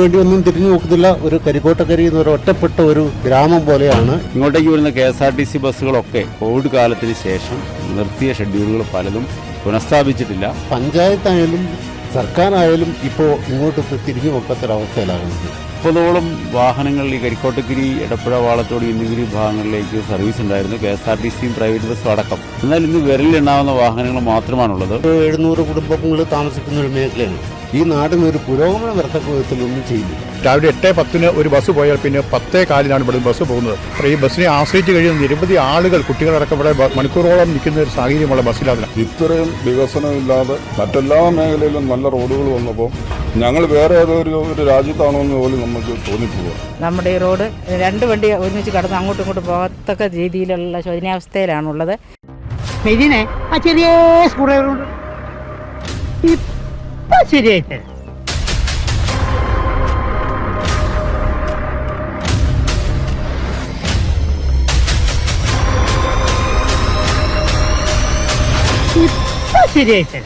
വേണ്ടി ഒന്നും തിരിഞ്ഞു നോക്കുന്നില്ല. ഒരു കരിക്കോട്ടക്കരി എന്നൊരു ഒറ്റപ്പെട്ട ഒരു ഗ്രാമം പോലെയാണ്. ഇങ്ങോട്ടേക്ക് വരുന്ന K S R T C ബസ്സുകളൊക്കെ Covid കാലത്തിന് ശേഷം നിർത്തിയ ഷെഡ്യൂളുകൾ പലതും പുനഃസ്ഥാപിച്ചിട്ടില്ല. പഞ്ചായത്തായാലും സർക്കാരായാലും ഇപ്പോൾ ഇങ്ങോട്ട് തിരിഞ്ഞു നോക്കാത്തൊരവസ്ഥയിലാകുന്നത്. മുപ്പതോളം വാഹനങ്ങൾ ഈ കരിക്കോട്ടക്കിരി എടപ്പുഴ വാളത്തോട് ഇന്നിഗിരി ഭാഗങ്ങളിലേക്ക് സർവീസ് ഉണ്ടായിരുന്നു. കെ എസ് ആർ ടി സിയും പ്രൈവറ്റ് ബസ്സും അടക്കം. എന്നാൽ ഇന്ന് വിരലിലുണ്ടാവുന്ന വാഹനങ്ങൾ മാത്രമാണുള്ളത്. ഒരു എഴുന്നൂറ് കുടുംബങ്ങൾ താമസിക്കുന്ന ഒരു മേഖലയാണ്. ഈ നാടിന് ഒരു പുരോഗമന വരത്തക്ക വിധത്തിലൊന്നും ചെയ്യുന്നില്ല രാവിലെ എട്ട് പത്തിന് ഒരു ബസ് പോയാൽ പിന്നെ പത്തേ കാലിനാണ് ഇവിടെ ബസ് പോകുന്നത്. അപ്പോൾ ഈ ബസ്സിനെ ആശ്രയിച്ച് കഴിയുന്ന നിരവധി ആളുകൾ കുട്ടികളടക്കം ഇവിടെ മണിക്കൂറോളം നിൽക്കുന്ന ഒരു സാഹചര്യമുള്ള ബസ്സിലാണ് ഇത്രയും വികസനമില്ലാതെ മറ്റെല്ലാ മേഖലയിലും നല്ല റോഡുകൾ വന്നപ്പോൾ ഞങ്ങൾ വേറെ ഏതൊരു ഒരു രാജ്യത്താണോ എന്ന് പോലും നമുക്ക് തോന്നിപ്പോവുക നമ്മുടെ ഈ റോഡ് രണ്ട് വണ്ടി ഒരുമിച്ച് കടന്ന് അങ്ങോട്ടും ഇങ്ങോട്ടും പോകത്തക്ക രീതിയിലുള്ള ശോചനാവസ്ഥയിലാണുള്ളത് ആ ചെറിയ ഡ്രൈവർ കൊണ്ട് ഇപ്പൊ ശരിയായിട്ട്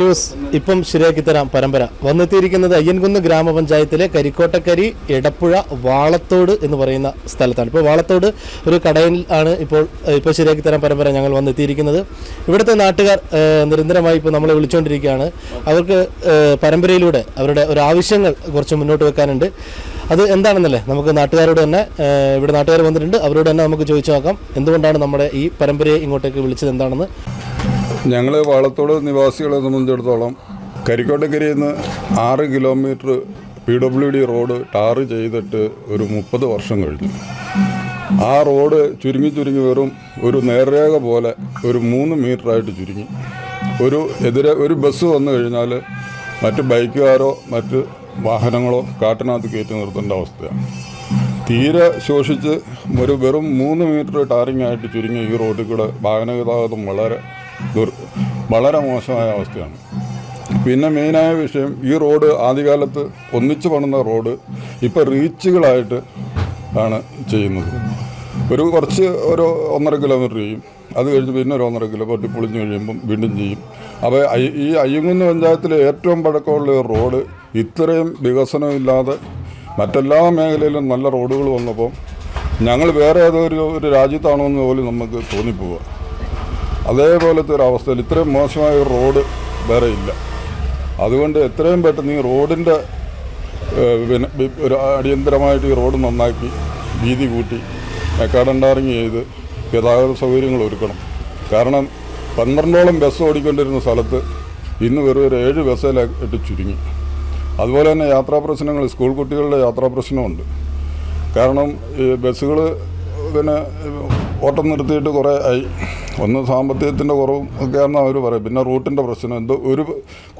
ന്യൂസ്. ഇപ്പം ശരിയാക്കി തരാം പരമ്പര. വന്നെത്തിയിരിക്കുന്നത് അയ്യൻകുന്ന് ഗ്രാമപഞ്ചായത്തിലെ കരിക്കോട്ടക്കരി എടപ്പുഴ വാളത്തോട് എന്ന് പറയുന്ന സ്ഥലത്താണ്. ഇപ്പോൾ വാളത്തോട് ഒരു കടയിൽ ആണ് ഇപ്പോൾ ഇപ്പം ശരിയാക്കി തരാം പരമ്പര ഞങ്ങൾ വന്നെത്തിയിരിക്കുന്നത്. ഇവിടുത്തെ നാട്ടുകാർ നിരന്തരമായി ഇപ്പോൾ നമ്മളെ വിളിച്ചുകൊണ്ടിരിക്കുകയാണ്. അവർക്ക് പരമ്പരയിലൂടെ അവരുടെ ഒരു ആവശ്യങ്ങൾ കുറച്ച് മുന്നോട്ട് വെക്കാനുണ്ട്. അത് എന്താണെന്നല്ലേ? നമുക്ക് നാട്ടുകാരോട് തന്നെ ഇവിടെ നാട്ടുകാർ വന്നിട്ടുണ്ട്. അവരോട് തന്നെ നമുക്ക് ചോദിച്ചു നോക്കാം. എന്തുകൊണ്ടാണ് നമ്മുടെ ഈ പരമ്പരയെ ഇങ്ങോട്ടേക്ക് വിളിച്ചത്? എന്താണെന്ന് ഞങ്ങൾ വാളത്തോട് നിവാസികളെ സംബന്ധിച്ചിടത്തോളം കരിക്കോട്ടക്കരി നിന്ന് ആറ് kilometre P W D road tar ചെയ്തിട്ട് ഒരു മുപ്പത് വർഷം കഴിഞ്ഞു. ആ റോഡ് ചുരുങ്ങി ചുരുങ്ങി വെറും ഒരു നേർരേഖ പോലെ ഒരു മൂന്ന് മീറ്ററായിട്ട് ചുരുങ്ങി. ഒരു എതിരെ ഒരു ബസ് വന്നു കഴിഞ്ഞാൽ മറ്റ് ബൈക്കുകാരോ മറ്റ് വാഹനങ്ങളോ കാട്ടിനകത്ത് കയറ്റി നിർത്തേണ്ട അവസ്ഥയാണ്. തീരെ ശോഷിച്ച് ഒരു വെറും മൂന്ന് മീറ്റർ ടാറിംഗ് ആയിട്ട് ചുരുങ്ങിയ ഈ റോഡിൽ കൂടെ വാഹന ഗതാഗതം വളരെ വളരെ മോശമായ അവസ്ഥയാണ്. പിന്നെ മെയിനായ വിഷയം ഈ റോഡ് ആദ്യകാലത്ത് ഒന്നിച്ചു പണുന്ന റോഡ് ഇപ്പോൾ റീച്ചുകളായിട്ട് ആണ് ചെയ്യുന്നത്. ഒരു കുറച്ച് ഒരു ഒന്നര കിലോമീറ്റർ ചെയ്യും. അത് കഴിഞ്ഞ് പിന്നെ ഒരു ഒന്നര കിലോ പൊട്ടി പൊളിഞ്ഞ് കഴിയുമ്പം വീണ്ടും ചെയ്യും. അപ്പോൾ ഈ അയ്യങ്കുന്ന് പഞ്ചായത്തിലെ ഏറ്റവും പഴക്കമുള്ള ഒരു റോഡ് ഇത്രയും വികസനമില്ലാതെ മറ്റെല്ലാ മേഖലയിലും നല്ല റോഡുകൾ വന്നപ്പോൾ ഞങ്ങൾ വേറെ ഏതോ ഒരു രാജ്യത്താണോ എന്ന് പോലും നമുക്ക് തോന്നിപ്പോവുക അതേപോലത്തെ ഒരു അവസ്ഥയിൽ ഇത്രയും മോശമായ ഒരു റോഡ് വേറെ ഇല്ല. അതുകൊണ്ട് എത്രയും പെട്ടെന്ന് ഈ റോഡിന്റെ ഒരു അടിയന്തരമായിട്ട് ഈ റോഡ് നന്നാക്കി വീതി കൂട്ടി മെക്കാഡണ്ടാറിങ് ചെയ്ത് ഗതാഗത സൗകര്യങ്ങൾ ഒരുക്കണം. കാരണം പന്ത്രണ്ടോളം ബസ് ഓടിക്കൊണ്ടിരുന്ന സ്ഥലത്ത് ഇന്ന് വെറും ഒരു ഏഴ് ബസ്സിലായിട്ട് ചുരുങ്ങി. അതുപോലെ തന്നെ യാത്രാ പ്രശ്നങ്ങൾ സ്കൂൾ കുട്ടികളുടെ യാത്രാ പ്രശ്നമുണ്ട്. കാരണം ഈ ബസ്സുകൾ പിന്നെ ഓട്ടം നിർത്തിയിട്ട് കുറേ ആയി. ഒന്ന് സാമ്പത്തികത്തിന്റെ കുറവും ഒക്കെയാണെന്ന് അവർ പറയും. പിന്നെ റൂട്ടിന്റെ പ്രശ്നം. എന്തോ ഒരു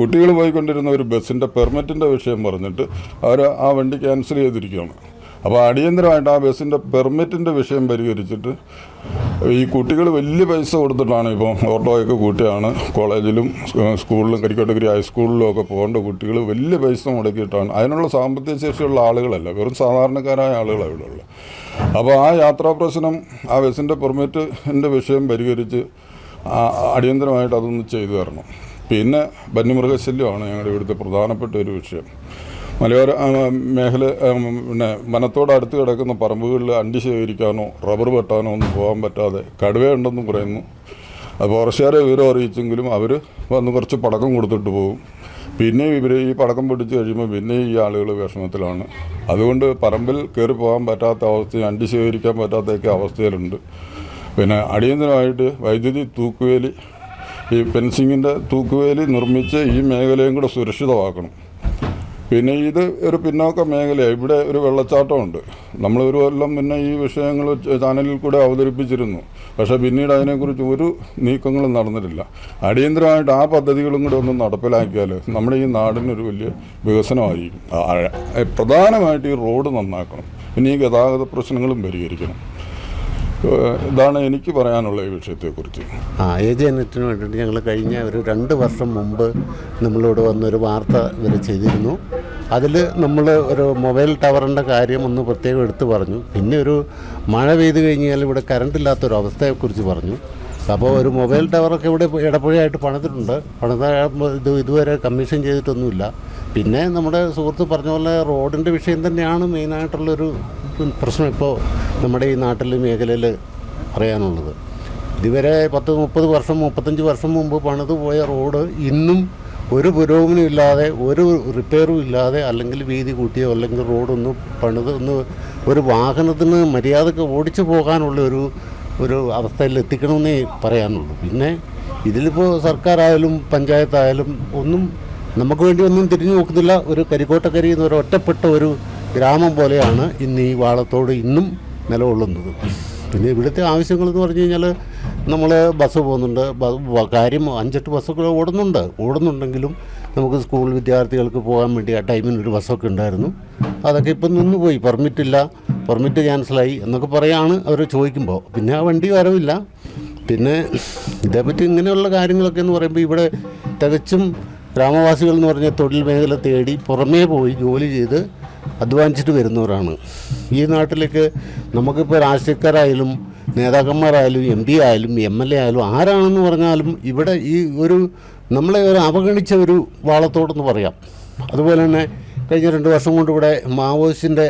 കുട്ടികൾ പോയിക്കൊണ്ടിരുന്ന ഒരു ബസ്സിന്റെ പെർമിറ്റിന്റെ വിഷയം പറഞ്ഞിട്ട് അവർ ആ വണ്ടി ക്യാൻസൽ ചെയ്തിരിക്കുകയാണ്. അപ്പോൾ അടിയന്തരമായിട്ട് ആ ബസ്സിന്റെ പെർമിറ്റിന്റെ വിഷയം പരിഹരിച്ചിട്ട് ഈ കുട്ടികൾ വലിയ പൈസ കൊടുത്തിട്ടാണ് ഇപ്പോൾ ഓട്ടോയൊക്കെ കൂട്ടിയാണ് കോളേജിലും സ്കൂളിലും കരിക്കോട്ടഗിരി ഹൈസ്കൂളിലും ഒക്കെ പോകേണ്ട കുട്ടികൾ വലിയ പൈസ മുടക്കിയിട്ടാണ്. അതിനുള്ള സാമ്പത്തിക ശേഷിയുള്ള ആളുകളല്ല. വെറും സാധാരണക്കാരായ ആളുകളാണ് ഇവിടെ ഉള്ളത്. അപ്പോൾ ആ യാത്രാ പ്രശ്നം ആ ബസ്സിന്റെ പെർമിറ്റിന്റെ വിഷയം പരിഹരിച്ച് അടിയന്തരമായിട്ട് അതൊന്ന് ചെയ്തു തരണം. പിന്നെ വന്യമൃഗശല്യമാണ് ഞങ്ങളുടെ ഇവിടുത്തെ പ്രധാനപ്പെട്ട ഒരു വിഷയം. മലയോര മേഖല പിന്നെ വനത്തോടടുത്ത് കിടക്കുന്ന പറമ്പുകളിൽ അണ്ടി ശേഖരിക്കാനോ റബ്ബർ വെട്ടാനോ ഒന്നും പോകാൻ പറ്റാതെ കടുവയുണ്ടെന്ന് പറയുന്നു. അത് ഫോറസ്റ്റുകാരെ വിവരം അറിയിച്ചെങ്കിലും അവർ വന്ന് കുറച്ച് പടക്കം കൊടുത്തിട്ട് പോകും. പിന്നെ ഇവർ ഈ പടക്കം പൊട്ടിച്ച് കഴിയുമ്പോൾ പിന്നെ ഈ ആളുകൾ വിഷമത്തിലാണ്. അതുകൊണ്ട് പറമ്പിൽ കയറി പോകാൻ പറ്റാത്ത അവസ്ഥ അണ്ടി ശേഖരിക്കാൻ പറ്റാത്തൊക്കെ അവസ്ഥയിലുണ്ട്. പിന്നെ അടിയന്തരമായിട്ട് വൈദ്യുതി തൂക്കുവേലി ഈ ഫെൻസിങ്ങിന്റെ തൂക്കുവേലി നിർമ്മിച്ച് ഈ മേഖലയും കൂടെ സുരക്ഷിതമാക്കണം. പിന്നെ ഇത് ഒരു പിന്നോക്ക മേഖലയാണ് ഇവിടെ ഒരു വെള്ളച്ചാട്ടമുണ്ട്. നമ്മൾ ഒരു കൊല്ലം പിന്നെ ഈ വിഷയങ്ങൾ ചാനലിൽ കൂടെ അവതരിപ്പിച്ചിരുന്നു. പക്ഷേ പിന്നീട് അതിനെക്കുറിച്ച് ഒരു നീക്കങ്ങളും നടന്നിട്ടില്ല. അടിയന്തരമായിട്ട് ആ പദ്ധതികളും കൂടെ ഒന്ന് നടപ്പിലാക്കിയാൽ നമ്മുടെ ഈ നാടിനൊരു വലിയ വികസനമായിരിക്കും. പ്രധാനമായിട്ട് ഈ റോഡ് നന്നാക്കണം. പിന്നെ ഈ ഗതാഗത പ്രശ്നങ്ങളും പരിഹരിക്കണം. ഇതാണ് എനിക്ക് പറയാനുള്ള ഈ വിഷയത്തെക്കുറിച്ച്. ആ ഏജനറ്റിന് വേണ്ടിയിട്ട് ഞങ്ങൾ കഴിഞ്ഞ ഒരു രണ്ട് വർഷം മുമ്പ് നമ്മളോട് വന്നൊരു വാർത്ത ഇവർ ചെയ്തിരുന്നു. അതിൽ നമ്മൾ ഒരു മൊബൈൽ ടവറിന്റെ കാര്യം ഒന്ന് പ്രത്യേകം എടുത്തു പറഞ്ഞു. പിന്നെ ഒരു മഴ പെയ്തു കഴിഞ്ഞാൽ ഇവിടെ കറണ്ട് ഇല്ലാത്തൊരു അവസ്ഥയെക്കുറിച്ച് പറഞ്ഞു. അപ്പോൾ ഒരു മൊബൈൽ ടവറൊക്കെ ഇവിടെ ഇടപ്പുഴയായിട്ട് പണിതിട്ടുണ്ട്. പണിത ഇത് ഇതുവരെ കമ്മീഷൻ ചെയ്തിട്ടൊന്നുമില്ല. പിന്നെ നമ്മുടെ സുഹൃത്ത് പറഞ്ഞ പോലെ റോഡിന്റെ വിഷയം തന്നെയാണ് മെയിനായിട്ടുള്ളൊരു പ്രശ്നം ഇപ്പോൾ നമ്മുടെ ഈ നാട്ടിൽ മേഖലയിൽ അറിയാനുള്ളത് ഇതുവരെ പത്ത് മുപ്പത് വർഷം മുപ്പത്തഞ്ച് വർഷം മുമ്പ് പണിത് പോയ റോഡ് ഇന്നും ഒരു പുരോഗമനം ഇല്ലാതെ ഒരു റിപ്പയറും ഇല്ലാതെ അല്ലെങ്കിൽ വീതി കൂട്ടിയോ അല്ലെങ്കിൽ റോഡൊന്ന് പണിത് ഒന്ന് ഒരു വാഹനത്തിന് മര്യാദയ്ക്ക് ഓടിച്ചു പോകാനുള്ള ഒരു ഒരു അവസ്ഥയിൽ എത്തിക്കണമെന്നേ പറയാനുള്ളൂ. പിന്നെ ഇതിലിപ്പോൾ സർക്കാരായാലും പഞ്ചായത്തായാലും ഒന്നും നമുക്ക് വേണ്ടി ഒന്നും തിരിഞ്ഞു നോക്കുന്നില്ല. ഒരു കരിക്കോട്ടക്കരി എന്ന് ഒരു ഒറ്റപ്പെട്ട ഒരു ഗ്രാമം പോലെയാണ് ഇന്ന് ഈ വാളത്തോട് ഇന്നും നിലകൊള്ളുന്നത്. പിന്നെ ഇവിടുത്തെ ആവശ്യങ്ങൾ എന്ന് പറഞ്ഞു കഴിഞ്ഞാൽ നമ്മൾ ബസ് പോകുന്നുണ്ട്. കാര്യം അഞ്ചെട്ട് ബസ്സൊക്കെ ഓടുന്നുണ്ട്. ഓടുന്നുണ്ടെങ്കിലും നമുക്ക് സ്കൂൾ വിദ്യാർത്ഥികൾക്ക് പോകാൻ വേണ്ടി ആ ടൈമിന് ഒരു ബസ്സൊക്കെ ഉണ്ടായിരുന്നു. അതൊക്കെ ഇപ്പം നിന്ന് പോയി. പെർമിറ്റില്ല പെർമിറ്റ് ക്യാൻസലായി എന്നൊക്കെ പറയാണ് അവർ ചോദിക്കുമ്പോൾ. പിന്നെ ആ വണ്ടി വരവില്ല. പിന്നെ ഇതേപ്പറ്റി ഇങ്ങനെയുള്ള കാര്യങ്ങളൊക്കെ എന്ന് പറയുമ്പോൾ ഇവിടെ തികച്ചും ഗ്രാമവാസികൾ എന്ന് പറഞ്ഞ തൊഴിൽ മേഖല തേടി പുറമേ പോയി ജോലി ചെയ്ത് അധ്വാനിച്ചിട്ട് വരുന്നവരാണ്. ഈ നാട്ടിലേക്ക് നമുക്കിപ്പോൾ രാഷ്ട്രീയക്കാരായാലും നേതാക്കന്മാരായാലും എം പി ആയാലും എം എൽ എ ആയാലും ആരാണെന്ന് പറഞ്ഞാലും ഇവിടെ ഈ ഒരു നമ്മളെ ഒരു അവഗണിച്ച ഒരു വാളത്തോടെന്ന് പറയാം. അതുപോലെ തന്നെ കഴിഞ്ഞ രണ്ട് വർഷം കൊണ്ട് ഇവിടെ മാവോയിസ്റ്റിന്റെ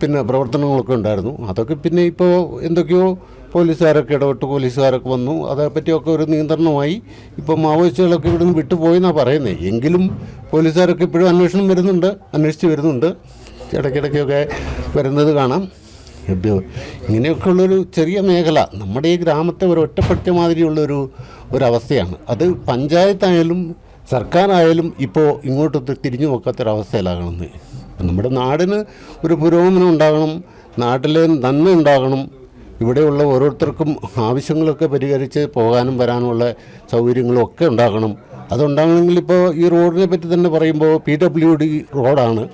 പിന്നെ പ്രവർത്തനങ്ങളൊക്കെ ഉണ്ടായിരുന്നു. അതൊക്കെ പിന്നെ ഇപ്പോൾ എന്തൊക്കെയോ പോലീസുകാരൊക്കെ ഇടപെട്ട് പോലീസുകാരൊക്കെ വന്നു. അതേപ്പറ്റിയൊക്കെ ഒരു നിയന്ത്രണമായി. ഇപ്പോൾ മാവോയിസ്റ്റുകളൊക്കെ ഇവിടുന്ന് വിട്ടുപോയെന്നാണ് പറയുന്നത് എങ്കിലും പോലീസുകാരൊക്കെ ഇപ്പോഴും അന്വേഷണം വരുന്നുണ്ട് അന്വേഷിച്ച് വരുന്നുണ്ട്. ഇടയ്ക്കിടയ്ക്കൊക്കെ വരുന്നത് കാണാം. ഇങ്ങനെയൊക്കെ ഇങ്ങനെയൊക്കെയുള്ളൊരു ചെറിയ മേഖല നമ്മുടെ ഈ ഗ്രാമത്തെ ഒരു ഒറ്റപ്പെട്ട മാതിരിയുള്ളൊരു ഒരവസ്ഥയാണ്. അത് പഞ്ചായത്തായാലും സർക്കാരായാലും ഇപ്പോൾ ഇങ്ങോട്ട് തിരിഞ്ഞു നോക്കാത്തൊരവസ്ഥയിലാകണമെന്ന് നമ്മുടെ നാടിന് ഒരു പുരോഗമനം ഉണ്ടാകണം നാട്ടിലെ നന്മ ഉണ്ടാകണം. ഇവിടെയുള്ള ഓരോരുത്തർക്കും ആവശ്യങ്ങളൊക്കെ പരിഹരിച്ച് പോകാനും വരാനുമുള്ള സൗകര്യങ്ങളും ഒക്കെ ഉണ്ടാകണം. അതുണ്ടാകണമെങ്കിൽ ഇപ്പോൾ ഈ റോഡിനെ പറ്റി തന്നെ പറയുമ്പോൾ പി ഡബ്ല്യു ഡി റോഡാണ്.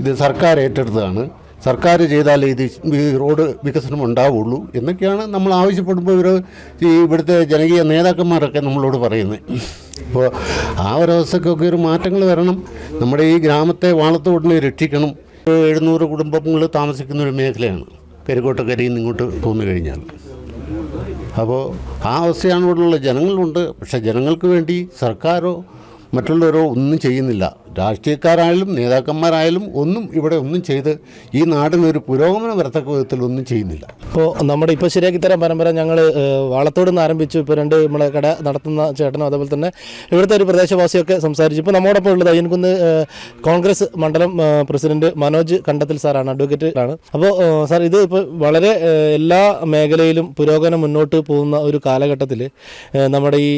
ഇത് സർക്കാർ ഏറ്റെടുത്തതാണ്. സർക്കാർ ചെയ്താലേ ഇത് ഈ റോഡ് വികസനം ഉണ്ടാവുള്ളൂ എന്നൊക്കെയാണ് നമ്മൾ ആവശ്യപ്പെടുമ്പോൾ ഇവർ ഈ ഇവിടുത്തെ ജനകീയ നേതാക്കന്മാരൊക്കെ നമ്മളോട് പറയുന്നത്. അപ്പോൾ ആ ഒരവസ്ഥക്കൊക്കെ ഒരു മാറ്റങ്ങൾ വരണം. നമ്മുടെ ഈ ഗ്രാമത്തെ വാളത്തോടിനെ രക്ഷിക്കണം. എഴുന്നൂറ് കുടുംബങ്ങൾ താമസിക്കുന്ന ഒരു മേഖലയാണ്. കരിക്കോട്ടക്കരയിൽ നിന്ന് ഇങ്ങോട്ട് പോന്നു കഴിഞ്ഞാൽ. അപ്പോൾ ആ അവസ്ഥയാണ് ഇവിടെയുള്ള ജനങ്ങളുണ്ട്. പക്ഷേ ജനങ്ങൾക്ക് വേണ്ടി സർക്കാരോ മറ്റുള്ളവരോ ഒന്നും ചെയ്യുന്നില്ല. രാഷ്ട്രീയക്കാരായാലും നേതാക്കന്മാരായാലും ഒന്നും ഇവിടെ ഒന്നും ചെയ്ത് ഈ നാടിനൊരു പുരോഗമന വരത്തക്ക വിധത്തിൽ ഒന്നും ചെയ്യുന്നില്ല. ഇപ്പോൾ നമ്മുടെ ഇപ്പോൾ ശരിയാക്കി തരാൻ പരമ്പര ഞങ്ങൾ വാളത്തോട് നിന്ന് ആരംഭിച്ചു. ഇപ്പോൾ രണ്ട് നമ്മളെ കട നടത്തുന്ന ചേട്ടനും അതേപോലെ തന്നെ ഇവിടുത്തെ ഒരു പ്രദേശവാസിയൊക്കെ സംസാരിച്ചു. ഇപ്പോൾ നമ്മോടൊപ്പം ഉള്ളത് അയ്യൻകുന്ന് കോൺഗ്രസ് മണ്ഡലം പ്രസിഡന്റ് മനോജ് കണ്ടത്തിൽ സാറാണ് അഡ്വക്കേറ്റ് ആണ് അപ്പോൾ സാർ ഇത് ഇപ്പോൾ വളരെ എല്ലാ മേഖലയിലും പുരോഗമനം മുന്നോട്ട് പോകുന്ന ഒരു കാലഘട്ടത്തിൽ നമ്മുടെ ഈ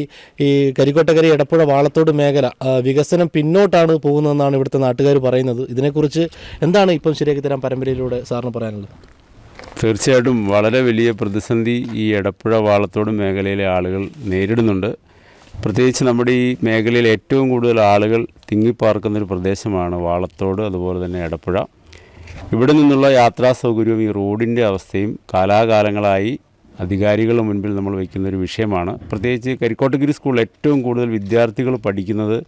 ഈ കരിക്കോട്ടക്കരി എടപ്പുഴ വാളത്തോട് മേഖല വികസനം പിന്നോട്ടാണ് പോകുന്നതെന്നാണ് ഇവിടുത്തെ നാട്ടുകാർ പറയുന്നത്. ഇതിനെക്കുറിച്ച് എന്താണ് ഇപ്പം ശരിയാക്കി തരാൻ പരമ്പരയിലൂടെ സാറിന് പറയാനുള്ളത്? തീർച്ചയായിട്ടും വളരെ വലിയ പ്രതിസന്ധി ഈ എടപ്പുഴ വാളത്തോട് മേഖലയിലെ ആളുകൾ നേരിടുന്നുണ്ട്. പ്രത്യേകിച്ച് നമ്മുടെ ഈ മേഖലയിൽ ഏറ്റവും കൂടുതൽ ആളുകൾ തിങ്ങിപ്പാർക്കുന്നൊരു പ്രദേശമാണ് വാളത്തോട് അതുപോലെ തന്നെ എടപ്പുഴ. ഇവിടെ നിന്നുള്ള യാത്രാ സൗകര്യവും ഈ റോഡിന്റെ അവസ്ഥയും കാലാകാലങ്ങളായി അധികാരികളുടെ മുൻപിൽ നമ്മൾ വയ്ക്കുന്ന ഒരു വിഷയമാണ്. പ്രത്യേകിച്ച് കരിക്കോട്ടഗിരി സ്കൂളിൽ ഏറ്റവും കൂടുതൽ വിദ്യാർത്ഥികൾ പഠിക്കുന്നത്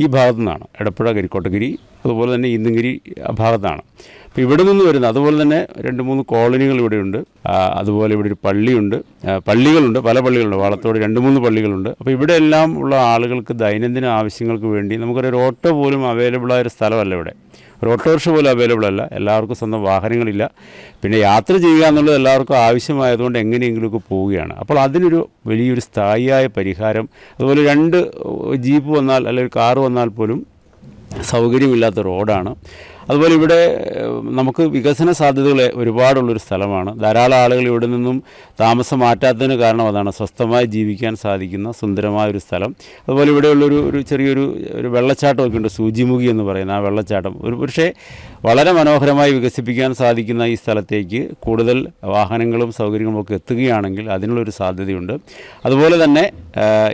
ഈ ഭാഗത്തു നിന്നാണ് എടപ്പുഴ കരിക്കോട്ടഗിരി അതുപോലെ തന്നെ ഇന്നുകിരി ഭാഗത്താണ്. അപ്പോൾ ഇവിടെ നിന്ന് വരുന്ന അതുപോലെ തന്നെ രണ്ട് മൂന്ന് കോളനികൾ ഇവിടെയുണ്ട്. അതുപോലെ ഇവിടെ ഒരു പള്ളിയുണ്ട്. പള്ളികളുണ്ട് പല പള്ളികളുണ്ട്. വാളത്തോട് രണ്ട് മൂന്ന് പള്ളികളുണ്ട്. അപ്പോൾ ഇവിടെ എല്ലാം ഉള്ള ആളുകൾക്ക് ദൈനംദിന ആവശ്യങ്ങൾക്ക് വേണ്ടി നമുക്കൊരു ഓട്ടോ പോലും അവൈലബിളായ ഒരു സ്ഥലമല്ല ഇവിടെ. ഓട്ടോറിക്ഷ പോലും അവൈലബിൾ അല്ല. എല്ലാവർക്കും സ്വന്തം വാഹനങ്ങളില്ല. പിന്നെ യാത്ര ചെയ്യുക എന്നുള്ളത് എല്ലാവർക്കും ആവശ്യമായതുകൊണ്ട് എങ്ങനെയെങ്കിലുമൊക്കെ പോവുകയാണ്. അപ്പോൾ അതിനൊരു വലിയൊരു സ്ഥായിയായ പരിഹാരം അതുപോലെ രണ്ട് ജീപ്പ് വന്നാൽ അല്ലെങ്കിൽ കാറ് വന്നാൽ പോലും സൗകര്യമില്ലാത്ത റോഡാണ് അതുപോലെ ഇവിടെ നമുക്ക് വികസന സാധ്യതകൾ ഒരുപാടുള്ളൊരു സ്ഥലമാണ്. ധാരാളം ആളുകൾ ഇവിടെ നിന്നും താമസം മാറ്റാത്തതിന് കാരണം അതാണ്. സ്വസ്ഥമായി ജീവിക്കാൻ സാധിക്കുന്ന സുന്ദരമായ ഒരു സ്ഥലം. അതുപോലെ ഇവിടെയുള്ളൊരു ഒരു ചെറിയൊരു ഒരു വെള്ളച്ചാട്ടമൊക്കെ ഉണ്ട്. സൂചിമുഖി എന്ന് പറയുന്ന ആ വെള്ളച്ചാട്ടം. ഒരു പക്ഷേ വളരെ മനോഹരമായി വികസിപ്പിക്കാൻ സാധിക്കുന്ന ഈ സ്ഥലത്തേക്ക് കൂടുതൽ വാഹനങ്ങളും സൗകര്യങ്ങളും ഒക്കെ എത്തുകയാണെങ്കിൽ അതിനുള്ളൊരു സാധ്യതയുണ്ട്. അതുപോലെ തന്നെ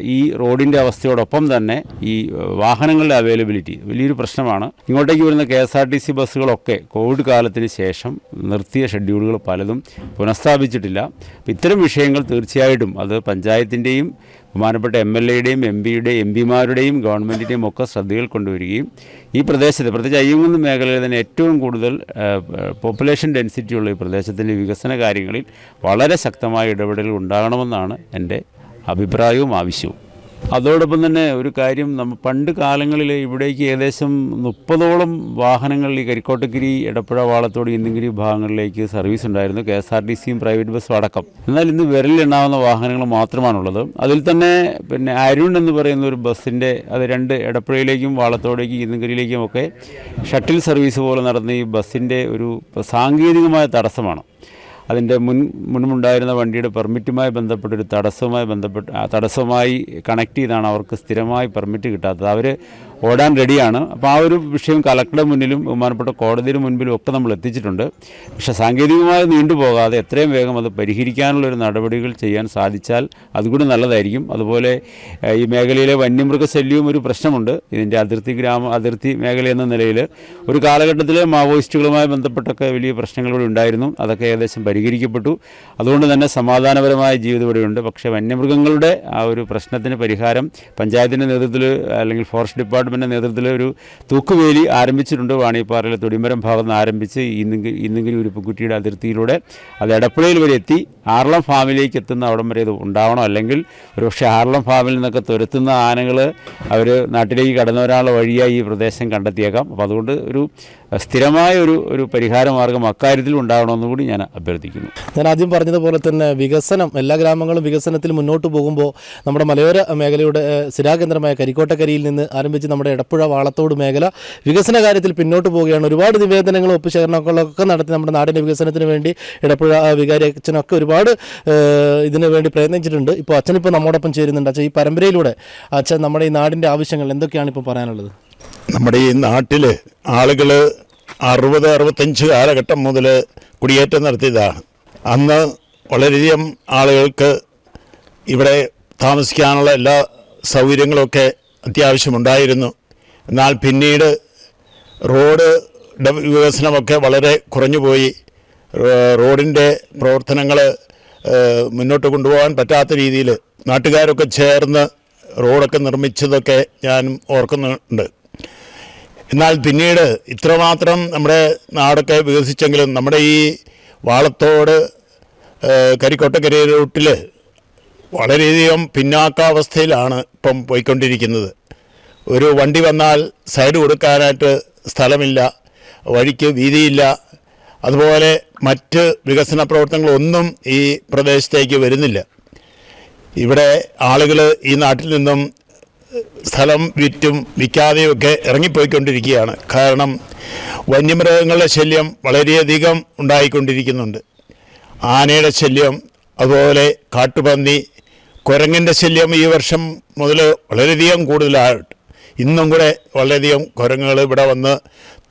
ഈ റോഡിന്റെ അവസ്ഥയോടൊപ്പം തന്നെ ഈ വാഹനങ്ങളുടെ അവൈലബിലിറ്റി വലിയൊരു പ്രശ്നമാണ്. ഇങ്ങോട്ടേക്ക് വരുന്ന K S R T C ബസ്സുകളൊക്കെ Covid കാലത്തിന് ശേഷം നിർത്തിയ ഷെഡ്യൂളുകൾ പലതും പുനഃസ്ഥാപിച്ചിട്ടില്ല. അപ്പോൾ ഇത്തരം വിഷയങ്ങൾ തീർച്ചയായിട്ടും അത് പഞ്ചായത്തിന്റെയും ബഹുമാനപ്പെട്ട എം എൽ എയുടെയും എം പിയുടെയും എം പിമാരുടെയും ഗവൺമെന്റിന്റെയും ഒക്കെ ശ്രദ്ധയിൽ കൊണ്ടുവരികയും ഈ പ്രദേശത്ത് പ്രത്യേകിച്ച് അയ്യങ്കുന്ന് മേഖലയിൽ തന്നെ ഏറ്റവും കൂടുതൽ പോപ്പുലേഷൻ ഡെൻസിറ്റി ഉള്ള ഈ പ്രദേശത്തിന്റെ വികസന കാര്യങ്ങളിൽ വളരെ ശക്തമായ ഇടപെടൽ ഉണ്ടാകണമെന്നാണ് എന്റെ അഭിപ്രായവും ആവശ്യവും. അതോടൊപ്പം തന്നെ ഒരു കാര്യം നമ്മൾ പണ്ട് കാലങ്ങളിൽ ഇവിടേക്ക് ഏകദേശം മുപ്പതോളം വാഹനങ്ങൾ ഈ കരിക്കോട്ടഗിരി എടപ്പുഴ വാളത്തോട് ഇന്നിങ്കിരി ഭാഗങ്ങളിലേക്ക് സർവീസ് ഉണ്ടായിരുന്നു. കെ എസ് ആർ ടി സിയും പ്രൈവറ്റ് ബസ്സും അടക്കം. എന്നാൽ ഇന്ന് വിരലിലുണ്ടാവുന്ന വാഹനങ്ങൾ മാത്രമാണുള്ളത്. അതിൽ തന്നെ പിന്നെ അരുൺ എന്ന് പറയുന്ന ഒരു ബസ്സിന്റെ അത് രണ്ട് എടപ്പുഴയിലേക്കും വാളത്തോടേക്കും ഇന്നിങ്കരിയിലേക്കും ഒക്കെ ഷട്ടിൽ സർവീസ് പോലെ നടന്ന ഈ ബസ്സിന്റെ ഒരു സാങ്കേതികമായ തടസ്സമാണ്. അതിന്റെ മുൻ മുൻപുണ്ടായിരുന്ന വണ്ടിയുടെ പെർമിറ്റുമായി ബന്ധപ്പെട്ടൊരു തടസ്സവുമായി ബന്ധപ്പെട്ട് തടസ്സമായി കണക്ട് ചെയ്താണ് അവർക്ക് സ്ഥിരമായി പെർമിറ്റ് കിട്ടാത്തത്. അവർ ഓടാൻ റെഡിയാണ്. അപ്പോൾ ആ ഒരു വിഷയം കലക്ടറുടെ മുന്നിലും ബഹുമാനപ്പെട്ട കോടതിയുടെ മുൻപിലും ഒക്കെ നമ്മൾ എത്തിച്ചിട്ടുണ്ട്. പക്ഷേ സാങ്കേതികമായി നീണ്ടുപോകാതെ എത്രയും വേഗം അത് പരിഹരിക്കാനുള്ള ഒരു നടപടികൾ ചെയ്യാൻ സാധിച്ചാൽ അതുകൂടി നല്ലതായിരിക്കും. അതുപോലെ ഈ മേഖലയിലെ വന്യമൃഗശല്യവും ഒരു പ്രശ്നമുണ്ട്. ഇതിന്റെ അതിർത്തി ഗ്രാമ അതിർത്തി മേഖല എന്ന നിലയിൽ ഒരു കാലഘട്ടത്തിൽ മാവോയിസ്റ്റുകളുമായി ബന്ധപ്പെട്ടൊക്കെ വലിയ പ്രശ്നങ്ങൾ ഇവിടെ ഉണ്ടായിരുന്നു. അതൊക്കെ ഏകദേശം പരിഹരിക്കപ്പെട്ടു. അതുകൊണ്ട് തന്നെ സമാധാനപരമായ ജീവിതം ഇവിടെയുണ്ട് പക്ഷേ വന്യമൃഗങ്ങളുടെ ആ ഒരു പ്രശ്നത്തിന് പരിഹാരം പഞ്ചായത്തിന്റെ നേതൃത്വത്തിൽ അല്ലെങ്കിൽ ഫോറസ്റ്റ് ഡിപ്പാർട്ട്മെന്റിന്റെ നേതൃത്വത്തിൽ ഒരു തൂക്കുവേലി ആരംഭിച്ചിട്ടുണ്ട്. വാണിപ്പാറയിലെ തൊടിമരം ഭാഗത്ത് നിന്ന് ആരംഭിച്ച് ഇന്നെങ്കിൽ ഇന്നെങ്കിലും ഒരു പെൺകുട്ടിയുടെ അതിർത്തിയിലൂടെ അത് എടപ്പുഴയിൽ വരെ എത്തി. ആറളം ഫാമിലേക്ക് എത്തുന്ന അവിടം വരെ ഇത് ഉണ്ടാവണം. അല്ലെങ്കിൽ ഒരുപക്ഷെ ആറളം ഫാമിൽ നിന്നൊക്കെ തുരത്തുന്ന ആനകൾ അവർ നാട്ടിലേക്ക് കടന്നു വരാനുള്ള വഴിയായി ഈ പ്രദേശം കണ്ടെത്തിയേക്കാം. അപ്പോൾ അതുകൊണ്ട് ഒരു സ്ഥിരമായ ഒരു ഒരു പരിഹാര മാർഗം അക്കാര്യത്തിൽ ഉണ്ടാവണമെന്ന് കൂടി ഞാൻ അഭ്യർത്ഥിക്കുന്നു. ഞാൻ ആദ്യം പറഞ്ഞതുപോലെ തന്നെ വികസനം എല്ലാ ഗ്രാമങ്ങളും വികസനത്തിൽ മുന്നോട്ട് പോകുമ്പോൾ നമ്മുടെ മലയോര മേഖലയുടെ സ്ഥിരാകേന്ദ്രമായ കരിക്കോട്ടക്കരിയിൽ നിന്ന് ആരംഭിച്ച് നമ്മുടെ എടപ്പുഴ വാളത്തോട് മേഖല വികസന കാര്യത്തിൽ പിന്നോട്ട് പോവുകയാണ്. ഒരുപാട് നിവേദനങ്ങളും ഒപ്പുശേഖരണങ്ങളൊക്കെ നടത്തി നമ്മുടെ നാടിന്റെ വികസനത്തിന് വേണ്ടി എടപ്പുഴ ആ, വികാരി അച്ഛനൊക്കെ ഒരുപാട് ഇതിനു വേണ്ടി പ്രയത്നിച്ചിട്ടുണ്ട്. ഇപ്പോൾ അച്ഛനിപ്പോൾ നമ്മോടൊപ്പം ചേരുന്നുണ്ട്. അച്ഛൻ ഈ പരമ്പരയിലൂടെ അച്ഛൻ നമ്മുടെ ഈ നാടിന്റെ ആവശ്യങ്ങൾ എന്തൊക്കെയാണ് ഇപ്പോൾ പറയാനുള്ളത്? നമ്മുടെ ഈ നാട്ടിൽ ആളുകൾ അറുപത് അറുപത്തഞ്ച് കാലഘട്ടം മുതൽ കുടിയേറ്റം നടത്തിയതാണ് അന്ന് വളരെയധികം ആളുകൾക്ക് ഇവിടെ താമസിക്കാനുള്ള എല്ലാ സൗകര്യങ്ങളൊക്കെ അത്യാവശ്യമുണ്ടായിരുന്നു. എന്നാൽ പിന്നീട് റോഡ് വികസനമൊക്കെ വളരെ കുറഞ്ഞുപോയി. റോഡിന്റെ പ്രവർത്തനങ്ങൾ മുന്നോട്ട് കൊണ്ടുപോകാൻ പറ്റാത്ത രീതിയിൽ നാട്ടുകാരൊക്കെ ചേർന്ന് റോഡൊക്കെ നിർമ്മിച്ചതൊക്കെ ഞാനും ഓർക്കുന്നുണ്ട്. എന്നാൽ പിന്നീട് ഇത്രമാത്രം നമ്മുടെ നാടൊക്കെ വികസിച്ചെങ്കിലും നമ്മുടെ ഈ വാളത്തോട് കരിക്കോട്ടക്കരയിലോട്ടിൽ വളരെയധികം പിന്നാക്കാവസ്ഥയിലാണ് ഇപ്പം പോയിക്കൊണ്ടിരിക്കുന്നത്. ഒരു വണ്ടി വന്നാൽ സൈഡ് കൊടുക്കാനായിട്ട് സ്ഥലമില്ല വഴിക്ക് വീതിയില്ല. അതുപോലെ മറ്റ് വികസന പ്രവർത്തനങ്ങളൊന്നും ഈ പ്രദേശത്തേക്ക് വരുന്നില്ല. ഇവിടെ ആളുകൾ ഈ നാട്ടിൽ നിന്നും സ്ഥലം വിറ്റും വിൽക്കാതെയുമൊക്കെ ഇറങ്ങിപ്പോയിക്കൊണ്ടിരിക്കുകയാണ്. കാരണം വന്യമൃഗങ്ങളുടെ ശല്യം വളരെയധികം ഉണ്ടായിക്കൊണ്ടിരിക്കുന്നുണ്ട്. ആനയുടെ ശല്യം അതുപോലെ കാട്ടുപന്നി കുരങ്ങിന്റെ ശല്യം ഈ വർഷം മുതൽ വളരെയധികം കൂടുതലായിട്ട്. ഇന്നും കൂടെ വളരെയധികം കുരങ്ങുകൾ ഇവിടെ വന്ന്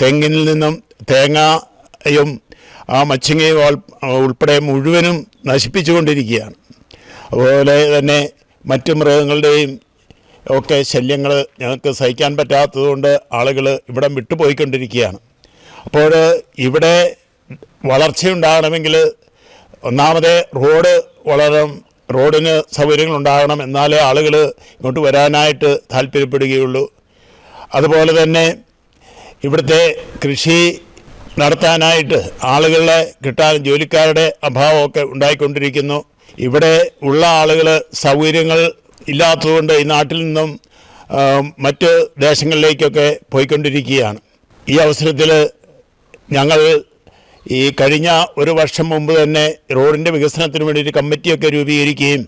തെങ്ങിൽ നിന്നും തേങ്ങയും ആ മച്ചിങ്ങയും ഉൾപ്പെടെ മുഴുവനും നശിപ്പിച്ചുകൊണ്ടിരിക്കുകയാണ്. അതുപോലെ തന്നെ മറ്റു മൃഗങ്ങളുടെയും ഒക്കെ ശല്യങ്ങൾ ഞങ്ങൾക്ക് സഹിക്കാൻ പറ്റാത്തതുകൊണ്ട് ആളുകൾ ഇവിടം വിട്ടുപോയിക്കൊണ്ടിരിക്കുകയാണ്. അപ്പോൾ ഇവിടെ വളർച്ചയുണ്ടാകണമെങ്കിൽ ഒന്നാമതേ റോഡ് വളരണം റോഡിന് സൗകര്യങ്ങൾ ഉണ്ടാകണം എന്നാലേ ആളുകൾ ഇങ്ങോട്ട് വരാനായിട്ട് താല്പര്യപ്പെടുകയുള്ളൂ. അതുപോലെ തന്നെ ഇവിടുത്തെ കൃഷി നടത്താനായിട്ട് ആളുകളെ കിട്ടാൻ ജോലിക്കാരുടെ അഭാവമൊക്കെ ഉണ്ടായിക്കൊണ്ടിരിക്കുന്നു. ഇവിടെ ഉള്ള ആളുകൾ സൗകര്യങ്ങൾ ഇല്ലാത്തതുകൊണ്ട് ഈ നാട്ടിൽ നിന്നും മറ്റ് ദേശങ്ങളിലേക്കൊക്കെ പോയിക്കൊണ്ടിരിക്കുകയാണ്. ഈ അവസരത്തിൽ ഞങ്ങൾ ഈ കഴിഞ്ഞ ഒരു വർഷം മുമ്പ് തന്നെ റോഡിന്റെ വികസനത്തിന് വേണ്ടി ഒരു കമ്മിറ്റിയൊക്കെ രൂപീകരിക്കുകയും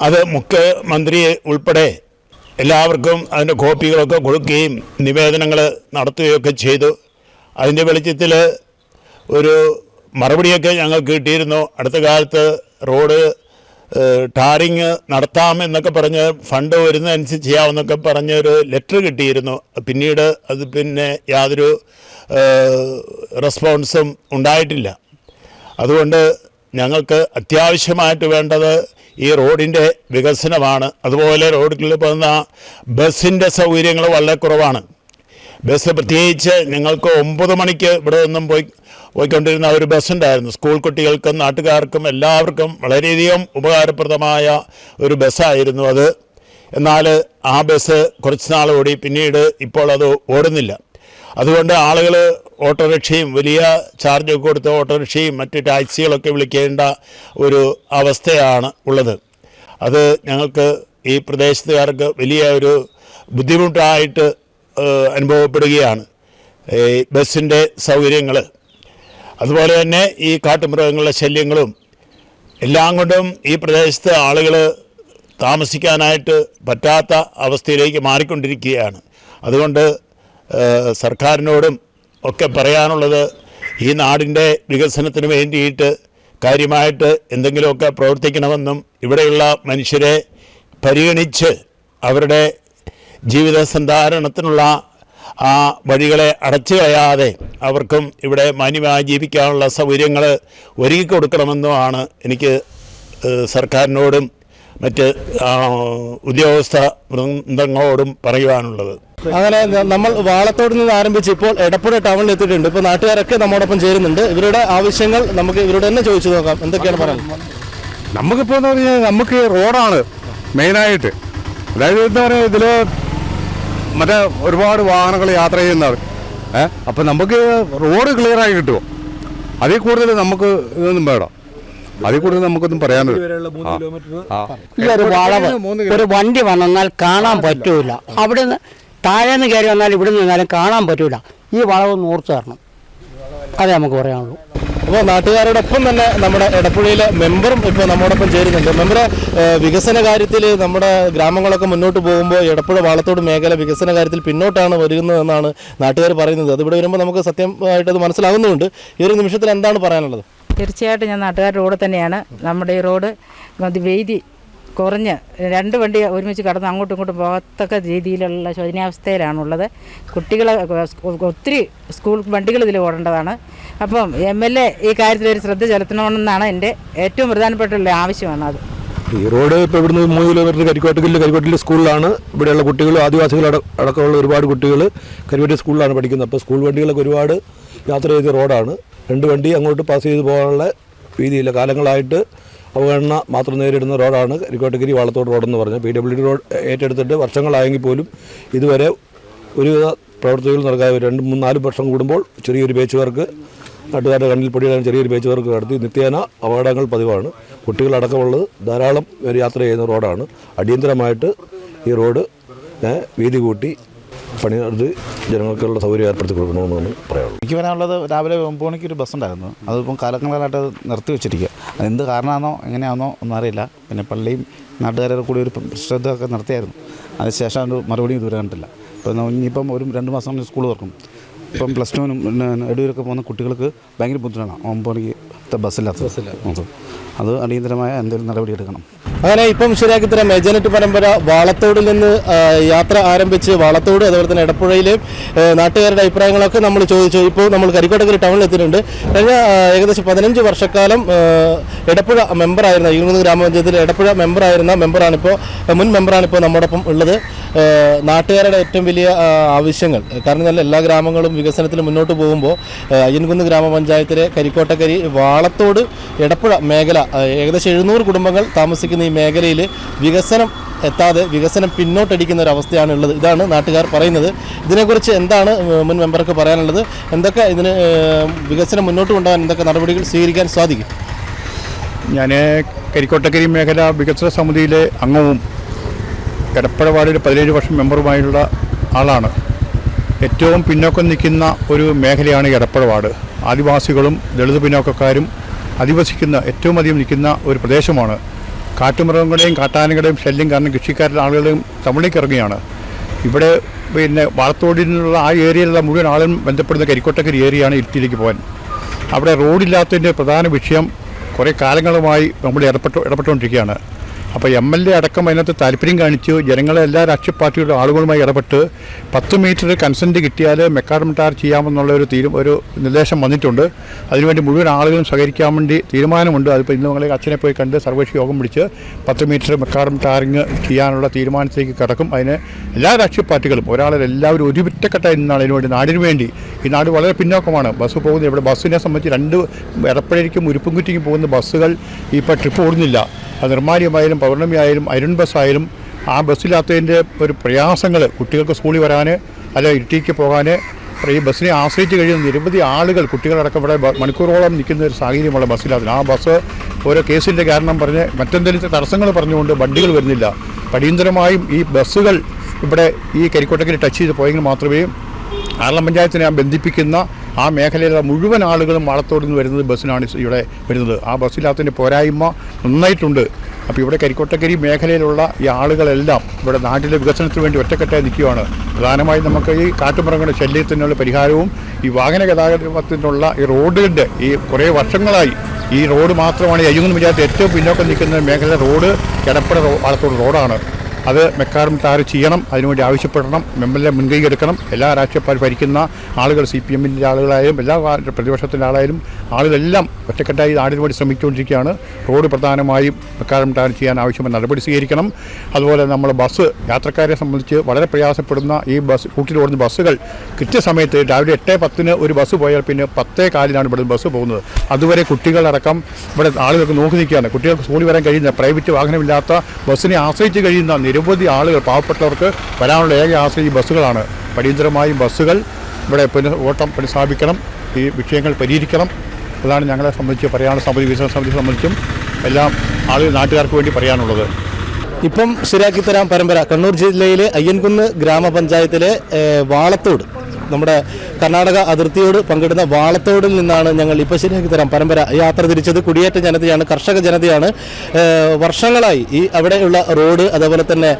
അത് മുഖ്യമന്ത്രി ഉൾപ്പെടെ എല്ലാവർക്കും അതിന്റെ കോപ്പികളൊക്കെ കൊടുക്കുകയും നിവേദനങ്ങൾ നടത്തുകയൊക്കെ ചെയ്തു. അതിന്റെ വെളിച്ചത്തിൽ ഒരു മറുപടിയൊക്കെ ഞങ്ങൾക്ക് കിട്ടിയിരുന്നു. അടുത്ത കാലത്ത് റോഡ് ടാറിങ് നടത്താം എന്നൊക്കെ പറഞ്ഞ് ഫണ്ട് വരുന്നതനുസരിച്ച് ചെയ്യാമെന്നൊക്കെ പറഞ്ഞൊരു ലെറ്റർ കിട്ടിയിരുന്നു. പിന്നീട് അത് പിന്നെ യാതൊരു റെസ്പോൺസും ഉണ്ടായിട്ടില്ല. അതുകൊണ്ട് ഞങ്ങൾക്ക് അത്യാവശ്യമായിട്ട് വേണ്ടത് ഈ റോഡിന്റെ വികസനമാണ്. അതുപോലെ റോഡിൽ പോകുന്ന ബസ്സിന്റെ സൗകര്യങ്ങൾ വളരെ കുറവാണ്. ബസ് പ്രത്യേകിച്ച് ഞങ്ങൾക്ക് ഒമ്പത് മണിക്ക് ഇവിടെ നിന്നും പോയി പോയിക്കൊണ്ടിരുന്ന ഒരു ബസ് ഉണ്ടായിരുന്നു സ്കൂൾ കുട്ടികൾക്കും നാട്ടുകാർക്കും എല്ലാവർക്കും വളരെയധികം ഉപകാരപ്രദമായ ഒരു ബസ്സായിരുന്നു അത്. എന്നാൽ ആ ബസ് കുറച്ച് നാൾ ഓടി പിന്നീട് ഇപ്പോൾ അത് ഓടുന്നില്ല. അതുകൊണ്ട് ആളുകൾ ഓട്ടോറിക്ഷയും വലിയ ചാർജൊക്കെ കൊടുത്ത് ഓട്ടോറിക്ഷയും മറ്റ് ടാക്സികളൊക്കെ വിളിക്കേണ്ട ഒരു അവസ്ഥയാണ് ഉള്ളത്. അത് ഞങ്ങൾക്ക് ഈ പ്രദേശത്തുകാർക്ക് വലിയ ഒരു ബുദ്ധിമുട്ടായിട്ട് അനുഭവപ്പെടുകയാണ്. ബസ്സിന്റെ സൗകര്യങ്ങൾ അതുപോലെ തന്നെ ഈ കാട്ടുമൃഗങ്ങളുടെ ശല്യങ്ങളും എല്ലാം കൊണ്ടും ഈ പ്രദേശത്ത് ആളുകൾ താമസിക്കാനായിട്ട് പറ്റാത്ത അവസ്ഥയിലേക്ക് മാറിക്കൊണ്ടിരിക്കുകയാണ്. അതുകൊണ്ട് സർക്കാരിനോടും ഒക്കെ പറയാനുള്ളത് ഈ നാടിന്റെ വികസനത്തിന് വേണ്ടിയിട്ട് കാര്യമായിട്ട് എന്തെങ്കിലുമൊക്കെ പ്രവർത്തിക്കണമെന്നും ഇവിടെയുള്ള മനുഷ്യരെ പരിഗണിച്ച് അവരുടെ ജീവിത സന്ധാരണത്തിനുള്ള ആ വഴികളെ അടച്ചു കളയാതെ അവർക്കും ഇവിടെ മാന്യമായി ജീവിക്കാനുള്ള സൗകര്യങ്ങൾ ഒരുക്കി കൊടുക്കണമെന്നുമാണ് എനിക്ക് സർക്കാരിനോടും മറ്റ് ഉദ്യോഗസ്ഥ വൃന്ദങ്ങളോടും പറയുവാനുള്ളത്. അങ്ങനെ നമ്മൾ വാളത്തോട് നിന്ന് ആരംഭിച്ച് ഇപ്പോൾ എടപ്പുഴ ടൗണിൽ എത്തിയിട്ടുണ്ട്. ഇപ്പോൾ നാട്ടുകാരൊക്കെ നമ്മോടൊപ്പം ചേരുന്നുണ്ട്. ഇവരുടെ ആവശ്യങ്ങൾ നമുക്ക് ഇവരോട് തന്നെ ചോദിച്ചു നോക്കാം. എന്തൊക്കെയാണ് പറയുന്നത്? നമുക്കിപ്പോൾ എന്ന് പറഞ്ഞാൽ നമുക്ക് റോഡാണ് മെയിനായിട്ട്. അതായത് എന്താ പറയുക ഇതിൽ മറ്റേ ഒരുപാട് വാഹനങ്ങൾ യാത്ര ചെയ്യുന്നവർ. ഏഹ് അപ്പം നമുക്ക് റോഡ് ക്ലിയറായി കിട്ടുമോ അതിൽ കൂടുതൽ നമുക്ക് ഇതൊന്നും വേണം അതിൽ കൂടുതൽ നമുക്കൊന്നും പറയാനില്ല ഒരു വളവ് ഒരു വണ്ടി വന്നാൽ കാണാൻ പറ്റൂല. അവിടെ നിന്ന് താഴേന്ന് കയറി വന്നാൽ ഇവിടെ നിന്നാലും കാണാൻ പറ്റൂല. ഈ വളവ് നൂർത്ത് തരണം അതേ നമുക്ക് പറയാനുള്ളൂ. അപ്പോൾ നാട്ടുകാരോടൊപ്പം തന്നെ നമ്മുടെ എടപ്പുഴയിലെ മെമ്പറും ഇപ്പോൾ നമ്മോടൊപ്പം ചേരുന്നുണ്ട്. മെമ്പർ വികസന കാര്യത്തിൽ നമ്മുടെ ഗ്രാമങ്ങളൊക്കെ മുന്നോട്ട് പോകുമ്പോൾ എടപ്പുഴ വാളത്തോട് മേഖല വികസന കാര്യത്തിൽ പിന്നോട്ടാണ് വരുന്നതെന്നാണ് നാട്ടുകാർ പറയുന്നത്. അത് ഇവിടെ വരുമ്പോൾ നമുക്ക് സത്യമായിട്ട് അത് മനസ്സിലാകുന്നുണ്ട്. ഈ ഒരു നിമിഷത്തിൽ എന്താണ് പറയാനുള്ളത്? തീർച്ചയായിട്ടും ഞാൻ നാട്ടുകാരുടെ റോഡ് തന്നെയാണ്. നമ്മുടെ ഈ റോഡ് വേദി കുറഞ്ഞ് രണ്ട് വണ്ടി ഒരുമിച്ച് കടന്ന് അങ്ങോട്ടും ഇങ്ങോട്ടും പോകത്തക്ക രീതിയിലുള്ള ശോചനീയാവസ്ഥയിലാണുള്ളത്. കുട്ടികളെ ഒത്തിരി സ്കൂൾ വണ്ടികൾ ഇതിൽ ഓടേണ്ടതാണ്. അപ്പം എം എൽ എ ഈ കാര്യത്തിൽ ഒരു ശ്രദ്ധ ചെലുത്തണമെന്നാണ് എന്റെ ഏറ്റവും പ്രധാനപ്പെട്ടുള്ള ആവശ്യമാണ് അത്. ഈ റോഡ് ഇപ്പോൾ ഇവിടുന്ന് മൂന്ന് കിലോമീറ്റർ കരിക്കോട്ടിലെ കരിക്കോട്ടിലെ സ്കൂളിലാണ്. ഇവിടെയുള്ള കുട്ടികൾ ആദിവാസികൾ അടക്കമുള്ള ഒരുപാട് കുട്ടികൾ കരിക്കോട്ടിൽ സ്കൂളിലാണ് പഠിക്കുന്നത്. അപ്പോൾ സ്കൂൾ വണ്ടികളൊക്കെ ഒരുപാട് യാത്ര ചെയ്ത റോഡാണ്. രണ്ട് വണ്ടി അങ്ങോട്ട് പാസ് ചെയ്ത് പോകാനുള്ള വീതിയില്ല കാലങ്ങളായിട്ട് അവഗണന മാത്രം നേരിടുന്ന റോഡാണ് കരിക്കോട്ടഗിരി വാളത്തോട് റോഡെന്ന് പറഞ്ഞത്. പി ഡബ്ല്യു ഡി റോഡ് ഏറ്റെടുത്തിട്ട് വർഷങ്ങളായെങ്കിൽ പോലും ഇതുവരെ ഒരുവിധ പ്രവർത്തികൾ നടക്കാതെ രണ്ട് മൂന്ന് നാല് വർഷം കൂടുമ്പോൾ ചെറിയൊരു പേച്ച് വർക്ക് നാട്ടുകാരുടെ കണ്ണിൽ പൊടിയിടാൻ ചെറിയൊരു പേച്ച് വർക്ക് നടത്തി നിത്യേന അപകടങ്ങൾ പതിവാണ്. കുട്ടികളടക്കമുള്ളത് ധാരാളം യാത്ര ചെയ്യുന്ന റോഡാണ്. അടിയന്തരമായിട്ട് ഈ റോഡ് വീതി കൂട്ടി പണി നടത്തി ജനങ്ങൾക്കുള്ള സൗകര്യം ഏർപ്പെടുത്തി കൊടുക്കണമെന്നാണ് പറയാനുള്ളത് എനിക്ക് പറയാനുള്ളത് രാവിലെ ഒമ്പത് മണിക്ക് ഒരു ബസ് ഉണ്ടായിരുന്നു അതിപ്പം കാലങ്ങളായിട്ട് നിർത്തി വെച്ചിരിക്കുക. അതെന്ത് കാരണമാണോ എങ്ങനെയാണോ ഒന്നും അറിയില്ല. പിന്നെ പള്ളിയും നാട്ടുകാരുടെ കൂടി ഒരു ശ്രദ്ധ ഒക്കെ നടത്തിയായിരുന്നു. അതിനുശേഷം ഒരു മറുപടി ഇതുവരെ കണ്ടില്ല ഇപ്പം ഇനിയിപ്പം ഒരു രണ്ട് മാസം സ്കൂൾ തുറക്കും. ഇപ്പം പ്ലസ് ടുവിനും എടൂരൊക്കെ പോകുന്ന കുട്ടികൾക്ക് ഭയങ്കര ബുദ്ധിമുട്ടാണ്. ഒമ്പത് മണിക്ക് ബസ്സില്ലാത്ത അത് അടിയന്തരമായ എന്തെങ്കിലും നടപടി എടുക്കണം അങ്ങനെ ഇപ്പം ശരിയാക്കി തരാം. ഏജനറ്റ് പരമ്പര വാളത്തോടിൽ നിന്ന് യാത്ര ആരംഭിച്ച് വാളത്തോട് അതുപോലെ തന്നെ എടപ്പുഴയിലെയും നാട്ടുകാരുടെ അഭിപ്രായങ്ങളൊക്കെ നമ്മൾ ചോദിച്ചു. ഇപ്പോൾ നമ്മൾ കരിക്കോട്ടക്കര ടൗണിൽ എത്തിയിട്ടുണ്ട്. കഴിഞ്ഞ ഏകദേശം പതിനഞ്ച് വർഷക്കാലം എടപ്പുഴ മെമ്പറായിരുന്ന ഇരുപത് ഗ്രാമപഞ്ചായത്തിലെ എടപ്പുഴ മെമ്പറായിരുന്ന മെമ്പറാണിപ്പോൾ മുൻ മെമ്പറാണിപ്പോൾ നമ്മോടൊപ്പം ഉള്ളത്. നാട്ടുകാരുടെ ഏറ്റവും വലിയ ആവശ്യങ്ങൾ. കാരണം എല്ലാ ഗ്രാമങ്ങളും വികസനത്തിൽ മുന്നോട്ട് പോകുമ്പോൾ അയ്യൻകുന്ന് ഗ്രാമപഞ്ചായത്തിലെ കരിക്കോട്ടക്കരി വാളത്തോട് എടപ്പുഴ മേഖല ഏകദേശം എഴുന്നൂറ് കുടുംബങ്ങൾ താമസിക്കുന്ന ഈ മേഖലയിൽ വികസനം എത്താതെ വികസനം പിന്നോട്ടടിക്കുന്ന ഒരു അവസ്ഥയാണ് ഉള്ളത് ഇതാണ് നാട്ടുകാർ പറയുന്നത്. ഇതിനെക്കുറിച്ച് എന്താണ് മുൻ മെമ്പർക്ക് പറയാനുള്ളത്? എന്തൊക്കെ ഇതിന് വികസനം മുന്നോട്ട് കൊണ്ടുപോകാൻ എന്തൊക്കെ നടപടികൾ സ്വീകരിക്കാൻ സാധിക്കും? ഞാൻ കരിക്കോട്ടക്കരി മേഖല വികസന സമിതിയിലെ അംഗവും എടപ്പഴ വാർഡിൽ പതിനേഴ് വർഷം മെമ്പറുമായുള്ള ആളാണ്. ഏറ്റവും പിന്നോക്കം നിൽക്കുന്ന ഒരു മേഖലയാണ് എടപ്പഴ വാർഡ്. ആദിവാസികളും ദളിത് പിന്നോക്കക്കാരും അധിവസിക്കുന്ന ഏറ്റവും അധികം നിൽക്കുന്ന ഒരു പ്രദേശമാണ്. കാട്ടുമൃഗങ്ങളുടെയും കാട്ടാനകളുടെയും ശല്യം കാരണം കൃഷിക്കാരുടെ ആളുകളുടെയും തമിഴിലേക്ക് ഇറങ്ങുകയാണ്. ഇവിടെ പിന്നെ വാളത്തോടിൽ ആ ഏരിയയിലുള്ള മുഴുവൻ ആളും ബന്ധപ്പെടുന്ന കരിക്കോട്ടക്കരി ഏരിയയാണ് ഇരിട്ടിയിലേക്ക് പോകാൻ. അവിടെ റോഡില്ലാത്തതിന്റെ പ്രധാന വിഷയം കുറേ കാലങ്ങളുമായി നമ്മൾ ഇടപെട്ടു ഇടപെട്ടുകൊണ്ടിരിക്കുകയാണ്. അപ്പോൾ എം എൽ എ അടക്കം അതിനകത്ത് താല്പര്യം കാണിച്ചു. ജനങ്ങളെ എല്ലാ രാഷ്ട്രീയ പാർട്ടിയുടെ ആളുകളുമായി ഇടപെട്ട് പത്ത് മീറ്റർ കൺസെന്റ് കിട്ടിയാൽ മെക്കാഡമിട്ടാർ ടാർ ചെയ്യാമെന്നുള്ള ഒരു തീരു ഒരു നിർദ്ദേശം വന്നിട്ടുണ്ട്. അതിനുവേണ്ടി മുഴുവൻ ആളുകളും സഹകരിക്കാൻ വേണ്ടി തീരുമാനമുണ്ട്. അതിപ്പോൾ ഇന്ന് നിങ്ങളെ അച്ഛനെ പോയി കണ്ട് സർവകക്ഷി യോഗം പിടിച്ച് പത്ത് മീറ്റർ മെക്കാഡം ടാറിങ് ചെയ്യാനുള്ള തീരുമാനത്തിലേക്ക് കിടക്കും. അതിന് എല്ലാ രാഷ്ട്രീയ പാർട്ടികളും ഒരാളെ എല്ലാവരും ഒരുമിറ്റക്കെട്ടായി നിന്നാണ് അതിനുവേണ്ടി നാടിന് വേണ്ടി. ഈ നാട് വളരെ പിന്നോക്കമാണ്. ബസ് പോകുന്നത് ഇവിടെ ബസ്സിനെ സംബന്ധിച്ച് രണ്ട് എടപ്പഴയ്ക്കും ഉരുപ്പുംകുറ്റിക്കും പോകുന്ന ബസ്സുകൾ ഇപ്പോൾ ട്രിപ്പ് ഓടുന്നില്ല. അത് നിർമ്മാല്യമായാലും പൗർണമി ആയാലും അരുൺ ബസ് ആയാലും ആ ബസ്സില്ലാത്തതിന്റെ ഒരു പ്രയാസങ്ങൾ കുട്ടികൾക്ക് സ്കൂളിൽ വരാൻ അല്ല ഇരുട്ടിക്ക് പോകാൻ. ഈ ബസ്സിനെ ആശ്രയിച്ച് കഴിയുന്ന നിരവധി ആളുകൾ കുട്ടികളടക്കം ഇവിടെ മണിക്കൂറോളം നിൽക്കുന്ന ഒരു സാഹചര്യമുള്ള ബസ്സില്ലാത്ത ആ ബസ് ഓരോ കേസിന്റെ കാരണം പറഞ്ഞ് മറ്റെന്തെങ്കിലും തടസ്സങ്ങൾ പറഞ്ഞുകൊണ്ട് വണ്ടികൾ വരുന്നില്ല. അടിയന്തരമായും ഈ ബസ്സുകൾ ഇവിടെ ഈ കരിക്കോട്ടക്കിൽ ടച്ച് ചെയ്ത് പോയെങ്കിൽ മാത്രമേ ആറളം പഞ്ചായത്തിനെ ബന്ധിപ്പിക്കുന്ന ആ മേഖലയിലുള്ള മുഴുവൻ ആളുകളും വളത്തോടുന്ന് വരുന്നത് ബസ്സിനാണ് ഇവിടെ വരുന്നത്. ആ ബസ്സില്ലാത്തതിന്റെ പോരായ്മ നന്നായിട്ടുണ്ട്. അപ്പോൾ ഇവിടെ കരിക്കോട്ടക്കരി മേഖലയിലുള്ള ഈ ആളുകളെല്ലാം ഇവിടെ നാട്ടിലെ വികസനത്തിന് വേണ്ടി ഒറ്റക്കെട്ടായി നിൽക്കുകയാണ്. പ്രധാനമായും നമുക്ക് ഈ കാട്ടുമൃഗങ്ങളുടെ ശല്യത്തിനുള്ള പരിഹാരവും ഈ വാഹന ഗതാഗതത്തിനുള്ള ഈ റോഡിന്റെ ഈ കുറേ വർഷങ്ങളായി ഈ റോഡ് മാത്രമാണ് ഈ വിചാരിച്ച ഏറ്റവും പിന്നോക്കം നിൽക്കുന്ന മേഖല റോഡ് എടപ്പട റോ വാളത്തോട് റോഡാണ്. അത് മെക്കാറും ടാർ ചെയ്യണം അതിനുവേണ്ടി ആവശ്യപ്പെടണം എം എൽ എ മുൻകൈ എടുക്കണം എല്ലാ രാഷ്ട്രീയ ഭരിക്കുന്ന ആളുകൾ സി പി എമ്മിന്റെ ആളുകളായാലും എല്ലാ പ്രതിപക്ഷത്തിന്റെ ആളായാലും ആളുകളെല്ലാം ഒറ്റക്കെട്ടായി നാടിനു വേണ്ടി ശ്രമിച്ചുകൊണ്ടിരിക്കുകയാണ്. റോഡ് പ്രധാനമായും മെക്കാറും ടാർ ചെയ്യാൻ ആവശ്യമായ നടപടി സ്വീകരിക്കണം. അതുപോലെ നമ്മൾ ബസ് യാത്രക്കാരെ സംബന്ധിച്ച് വളരെ പ്രയാസപ്പെടുന്ന ഈ ബസ് റൂട്ടിൽ ഓടുന്ന ബസ്സുകൾ കൃത്യസമയത്ത് രാവിലെ എട്ട് പത്തിന് ഒരു ബസ് പോയാൽ പിന്നെ പത്തേ കാലിനാണ് ഇവിടെ ബസ് പോകുന്നത്. അതുവരെ കുട്ടികളടക്കം ഇവിടെ ആളുകൾക്ക് നോക്കി നിൽക്കുകയാണ്. കുട്ടികൾക്ക് സ്കൂളിൽ വരാൻ കഴിയുന്ന പ്രൈവറ്റ് വാഹനമില്ലാത്ത ബസ്സിനെ ആശ്രയിച്ച് കഴിയുന്ന നിരവധി ആളുകൾ പാവപ്പെട്ടവർക്ക് വരാനുള്ള ഏക ആശ്രയം ഈ ബസ്സുകളാണ്. അടിയന്തരമായും ബസ്സുകൾ ഇവിടെ പുന ഓട്ടം പുനഃസ്ഥാപിക്കണം ഈ വിഷയങ്ങൾ പരിഹരിക്കണം. അതാണ് ഞങ്ങളെ സംബന്ധിച്ച് പറയാനുള്ള സമിതി വികസന സമിതിയെ സംബന്ധിച്ചും എല്ലാം ആളുകൾ നാട്ടുകാർക്ക് വേണ്ടി പറയാനുള്ളത്. ഇപ്പം ശരിയാക്കി തരാം പരമ്പര. കണ്ണൂർ ജില്ലയിലെ അയ്യൻകുന്ന് ഗ്രാമപഞ്ചായത്തിലെ വാളത്തോട് നമ്മുടെ കർണാടക അതിർത്തിയോട് പങ്കിടുന്ന വാളത്തോടിൽ നിന്നാണ് ഞങ്ങൾ ഇപ്പോൾ ശരിയാക്കി തരാം പരമ്പര യാത്ര തിരിച്ചത്. കുടിയേറ്റ ജനതയാണ് കർഷക ജനതയാണ്. വർഷങ്ങളായി ഈ അവിടെയുള്ള റോഡ് അതേപോലെ തന്നെ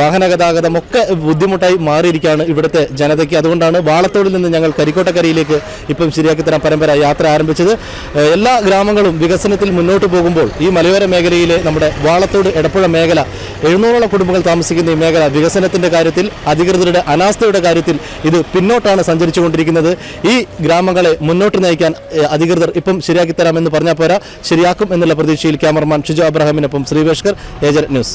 വാഹന ഗതാഗതം ഒക്കെ ബുദ്ധിമുട്ടായി മാറിയിരിക്കുകയാണ് ഇവിടുത്തെ ജനതയ്ക്ക്. അതുകൊണ്ടാണ് വാളത്തോടിൽ നിന്ന് ഞങ്ങൾ കരിക്കോട്ടക്കരയിലേക്ക് ഇപ്പം ശരിയാക്കി തരാം പരമ്പര യാത്ര ആരംഭിച്ചത്. എല്ലാ ഗ്രാമങ്ങളും വികസനത്തിൽ മുന്നോട്ട് പോകുമ്പോൾ ഈ മലയോര മേഖലയിലെ നമ്മുടെ വാളത്തോട് എടപ്പുഴ മേഖല എഴുന്നൂറോളം കുടുംബങ്ങൾ താമസിക്കുന്ന ഈ മേഖല വികസനത്തിന്റെ കാര്യത്തിൽ അധികൃതരുടെ അനാസ്ഥയുടെ കാര്യത്തിൽ ഇത് പിന്നോട്ടാണ് സഞ്ചരിച്ചുകൊണ്ടിരിക്കുന്നത്. ഈ ഗ്രാമങ്ങളെ മുന്നോട്ട് നയിക്കാൻ അധികൃതർ ഇപ്പം ശരിയാക്കി തരാമെന്ന് പറഞ്ഞാൽ പോരാ. ശരിയാക്കും എന്നുള്ള പ്രതീക്ഷയിൽ cameraman Shiju അബ്രഹാമിനൊപ്പം Sreeveshkar agent news.